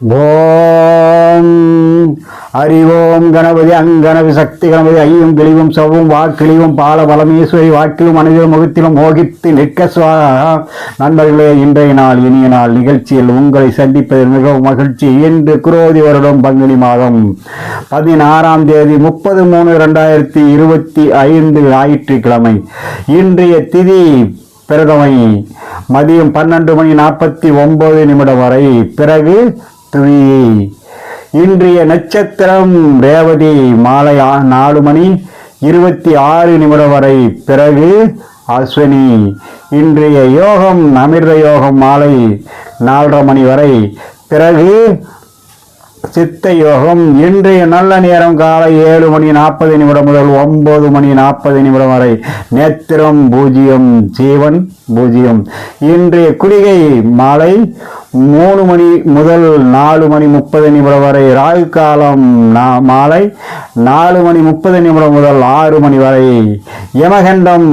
ஓம். அறிவோம் கணபதி அங்கணபதி சக்தி கணபதி ஐயும் கிழிவும் சவும் வாக்கிழிவும் பால பலமேஸ்வரி வாக்கிலும் மனிதரும் முகத்திலும் மோகித்து நிற்க சுவாகா நண்பர்களே இன்றைய நாள் இனிய நாள் நிகழ்ச்சியில் உங்களை சந்திப்பதில் மிகவும் மகிழ்ச்சி. இன்று குரோதி வருடம் பங்குனி மாதம். பதினாறாம் தேதி முப்பது மூணு இரண்டாயிரத்தி இருபத்தி ஐந்து ஞாயிற்றுக்கிழமை. இன்றைய திதி பிரதமை மதியம் பன்னெண்டு மணி நாற்பத்தி ஒன்பது நிமிடம் வரை. பிறகு துணி இன்றைய நட்சத்திரம் ரேவதி மாலை நாலு மணி இருபத்தி ஆறு நிமிடம் வரை பிறகு அஸ்வினி இன்றைய யோகம் அமிர்த யோகம் மாலை நாலரை மணி வரை பிறகு சித்த யோகம் இன்றைய நல்ல நேரம் காலை ஏழு மணி நாற்பது நிமிடம் முதல் ஒன்பது மணி நாற்பது நிமிடம் வரை. நேத்திரம் பூஜ்ஜியம் ஜீவன் பூஜ்ஜியம். இன்றைய குடிகை மாலை மூணு மணி முதல் நாலு மணி முப்பது நிமிடம் வரை. ராகு காலம் மாலை நாலு மணி முப்பது நிமிடம் முதல் ஆறு மணி வரை. யமகண்டம்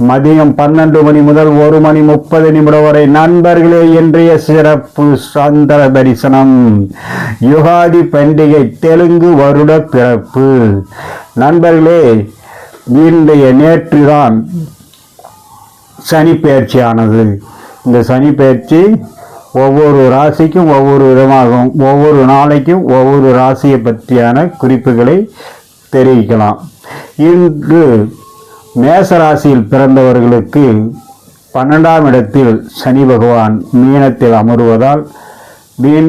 மதியம் பன்னெண்டு மணி முதல் ஒரு மணி முப்பது நிமிடம் வரை நண்பர்களே இன்றைய சிறப்பு சந்திர தரிசனம். யுகாதி பண்டிகை தெலுங்கு வருட பிறப்பு. நண்பர்களே இன்றைய நேற்றுதான் சனி பெயர்ச்சியானது இந்த சனி பயிற்சி ஒவ்வொரு ராசிக்கும் ஒவ்வொரு விதமாகும். ஒவ்வொரு நாளைக்கும் ஒவ்வொரு ராசியை பற்றியான குறிப்புகளை தெரிவிக்கலாம். இன்று மேசராசியில் பிறந்தவர்களுக்கு பன்னெண்டாம் இடத்தில் சனி பகவான் மீனத்தில் அமருவதால் வீண்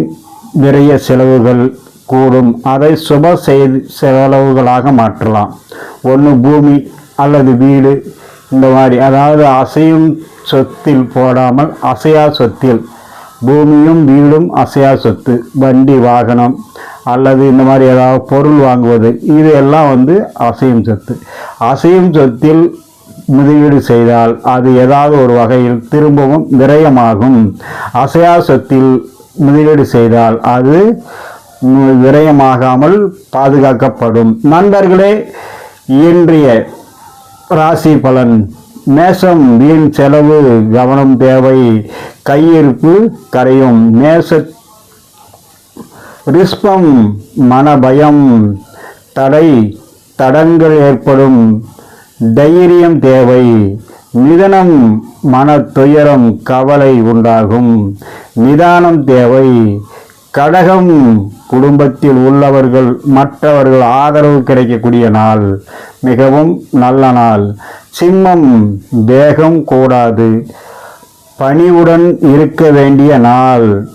விரைய செலவுகள் கூடும். அதை சுப செய்து செலவுகளாக மாற்றலாம். ஒன்று பூமி அல்லது வீடு இந்த மாதிரி. அதாவது அசையும் சொத்தில் போடாமல் அசையா சொத்தில் பூமியும் வீடும் அசையா சொத்து. வண்டி வாகனம் அல்லது இந்த மாதிரி ஏதாவது பொருள் வாங்குவது இது எல்லாம் வந்து அசையும் சொத்து. அசையும் சொத்தில் முதலீடு செய்தால் அது ஏதாவது ஒரு வகையில் திரும்பவும் விரயமாகும். அசையா சொத்தில் முதலீடு செய்தால் அது விரயமாகாமல் பாதுகாக்கப்படும். நண்பர்களே இன்றைய ராசி பலன் மேசம் வீண் செலவு கவனம் தேவை கையிருப்பு கரையும். மேசத் ரிஸ்பம் மனபயம் தடை தடங்கள் ஏற்படும். தைரியம் தேவை. நிதனம் மன துயரம் கவலை உண்டாகும். நிதானம் தேவை. கடகம் குடும்பத்தில் உள்ளவர்கள் மற்றவர்கள் ஆதரவு கிடைக்கக்கூடிய நாள். மிகவும் நல்ல நாள். சிம்மம் வேகம் கூடாது. பணிவுடன் இருக்க வேண்டிய நாள்.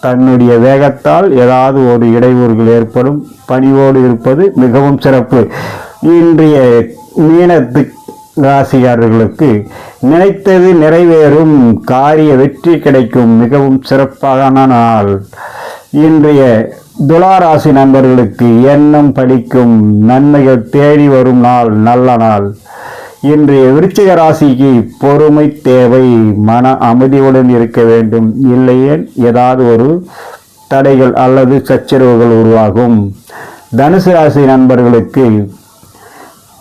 தன்னுடைய வேகத்தால் ஏதாவது ஒரு இடையூறுகள் ஏற்படும். பணிவோடு இருப்பது மிகவும் சிறப்பு. இன்றைய மீனத்து ராசிகாரர்களுக்கு நினைத்தது நிறைவேறும். காரிய வெற்றி கிடைக்கும். மிகவும் சிறப்பான நாள். இன்றைய துளாராசி நண்பர்களுக்கு எண்ணம் படிக்கும். நன்மைகள் தேடி வரும் நாள். நல்ல நாள். இன்றைய விருச்சிக ராசிக்கு பொறுமை தேவை மன அமைதியுடன் இருக்க வேண்டும். இல்லையே ஏதாவது ஒரு தடைகள் அல்லது சச்சரவுகள் உருவாகும். தனுசு ராசி நண்பர்களுக்கு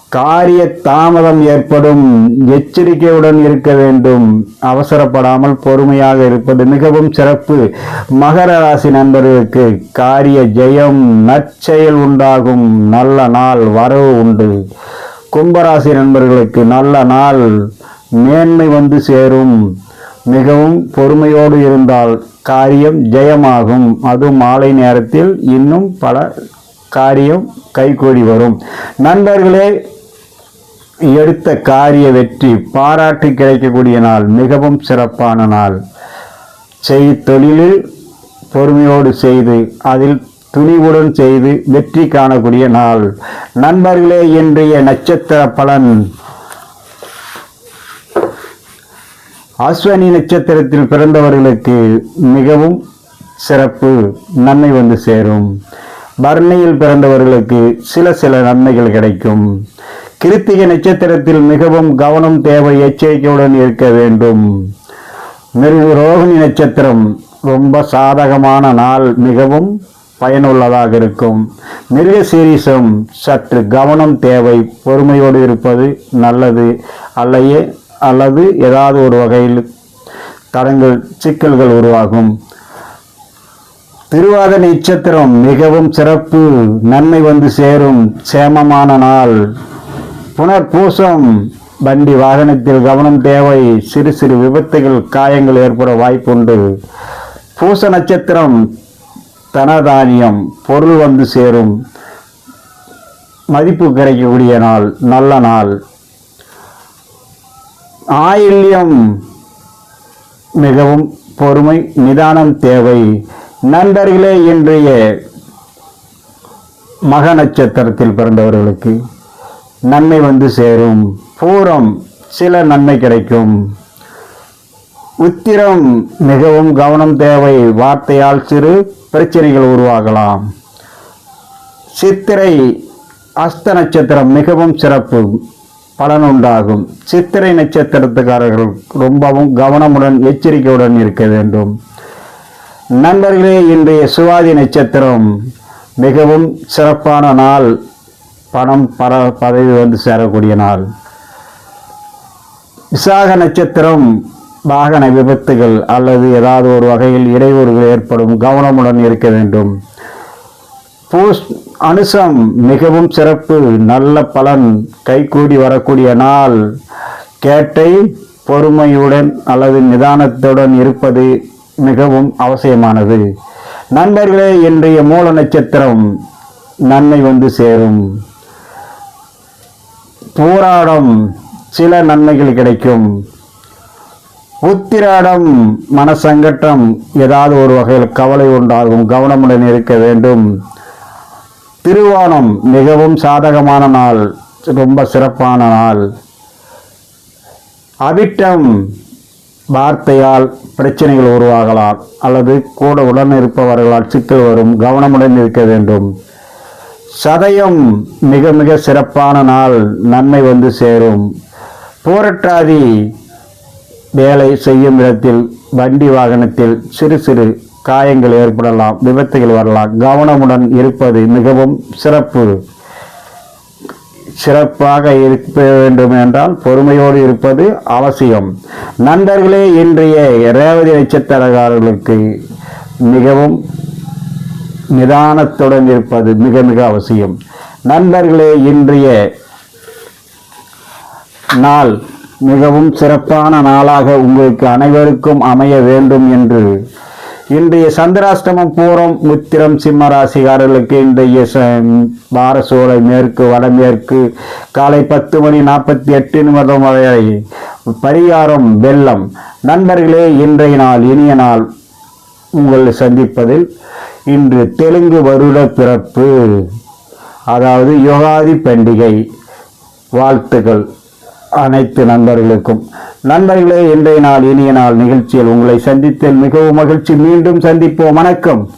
காரிய தாமதம் ஏற்படும். எச்சரிக்கையுடன் இருக்க வேண்டும். அவசரப்படாமல் பொறுமையாக இருப்பது மிகவும் சிறப்பு. மகர ராசி நண்பர்களுக்கு காரிய ஜெயம் நற்செயல் உண்டாகும். நல்ல நாள் வரவு உண்டு. கும்பராசி நண்பர்களுக்கு நல்ல நாள். மேன்மை வந்து சேரும். மிகவும் பொறுமையோடு இருந்தால் காரியம் ஜெயமாகும். அது மாலை நேரத்தில் இன்னும் பல காரியம் கைகூடி வரும். நண்பர்களே எடுத்த காரிய வெற்றி பாராட்டு கிடைக்கக்கூடிய நாள் மிகவும் சிறப்பான நாள். செய் தொழிலில் பொறுமையோடு செய்து அதில் துணிவுடன் செய்து வெற்றி காணக்கூடிய நாள். நண்பர்களே இன்றைய நட்சத்திர பலன். அஸ்வனி நட்சத்திரத்தில் பிறந்தவர்களுக்கு மிகவும் சிறப்பு நன்மை வந்து சேரும். பர்ணியில் பிறந்தவர்களுக்கு சில சில நன்மைகள் கிடைக்கும். கிருத்திகை நட்சத்திரத்தில் மிகவும் கவனம் தேவை எச்சரிக்கையுடன் இருக்க வேண்டும். மிருக ரோகிணி நட்சத்திரம் ரொம்ப சாதகமான நாள் மிகவும் பயனுள்ளதாக இருக்கும். மிருக சீரீஸும் சற்று கவனம் தேவை பொறுமையோடு இருப்பது நல்லது அல்லையே அல்லது ஏதாவது ஒரு வகையில் தடங்கள் சிக்கல்கள் உருவாகும். திருவாத நட்சத்திரம் மிகவும் சிறப்பு நன்மை வந்து சேரும். சேமமான நாள். புனர்பூசம். வண்டி வாகனத்தில் கவனம் தேவை. சிறு சிறு விபத்துகள் காயங்கள் ஏற்பட வாய்ப்புண்டு. பூச நட்சத்திரம் தனதானியம் பொருள் வந்து சேரும். மதிப்பு கிடைக்கக்கூடிய நாள் நல்ல நாள். ஆயில்யம் மிகவும் பொறுமை நிதானம் தேவை. நண்பர்களே இன்றைய மக நட்சத்திரத்தில் பிறந்தவர்களுக்கு நன்மை வந்து சேரும். பூரம் சில நன்மை கிடைக்கும். உத்திரம் மிகவும் கவனம் தேவை. வார்த்தையால் சிறு பிரச்சனைகள் உருவாகலாம். சித்திரை அஸ்த நட்சத்திரம் மிகவும் சிறப்பு பலன் உண்டாகும் சித்திரை நட்சத்திரத்துக்காரர்கள் ரொம்பவும் கவனமுடன் எச்சரிக்கையுடன் இருக்க வேண்டும். நண்பர்களே இன்றைய சுவாதி நட்சத்திரம் மிகவும் சிறப்பான நாள். பணம் பர பதவி வந்து சேரக்கூடிய நாள். விசாக நட்சத்திரம் வாகன விபத்துகள் அல்லது ஏதாவது ஒரு வகையில் இடையூறுகள் ஏற்படும் கவனமுடன் இருக்க வேண்டும். பூஸ் அனுசம் மிகவும் சிறப்பு நல்ல பலன் கைகூடி வரக்கூடிய நாள். கேட்டை பொறுமையுடன் அல்லது நிதானத்துடன் இருப்பது மிகவும் அவசியமானது. நண்பர்களே இன்றைய மூல நட்சத்திரம் நன்மை வந்து சேரும். போராடம் சில நன்மைகள் கிடைக்கும். உத்திராடம் மனசங்கட்டம் ஏதாவது ஒரு வகையில் கவலை உண்டாகும் கவனமுடன் இருக்க வேண்டும். திருவோணம் மிகவும் சாதகமான நாள் ரொம்ப சிறப்பான நாள். அவிட்டம் வார்த்தையால் பிரச்சனைகள் உருவாகலாம் அல்லது கூட உடன் இருப்பவர்களால் சிக்கல் வரும் கவனமுடன் இருக்க வேண்டும். சதயம் மிக மிக சிறப்பான நாள் நன்மை வந்து சேரும். போரட்டாதி வேலை செய்யும் இடத்தில் வண்டி வாகனத்தில் சிறு சிறு காயங்கள் ஏற்படலாம் விபத்துகள் வரலாம். கவனமுடன் இருப்பது மிகவும் சிறப்பு. சிறப்பாக இருக்க வேண்டும் என்றால் பொறுமையோடு இருப்பது அவசியம். நண்பர்களே இன்றைய ரேவதி நட்சத்திரக்காரர்களுக்கு மிகவும் நிதானத்துடன் இருப்பது மிக மிக அவசியம். நண்பர்களே இன்றைய நாள் மிகவும் சிறப்பான நாளாக உங்களுக்கு அனைவருக்கும் அமைய வேண்டும் என்று. இன்றைய சந்திராஷ்டமம் பூரம் முத்திரம் சிம்ம ராசிகாரர்களுக்கு இன்றைய ச- வார மேற்கு வடமேற்கு காலை பத்து மணி நாற்பத்தி எட்டு நிமிடம் வரை பரிகாரம் வெள்ளம் நண்பர்களே இன்றைய நாள் இனிய நாள் உங்களை சந்திப்பதில் இன்று தெலுங்கு வருட பிறப்பு. அதாவது யுகாதி பண்டிகை. வாழ்த்துக்கள். அனைத்து நண்பர்களுக்கும். நண்பர்களே இன்றைய நாள் இனிய நாள் நிகழ்ச்சியில் உங்களை சந்தித்தல் மிகவும் மகிழ்ச்சி. மீண்டும் சந்திப்போம். வணக்கம்.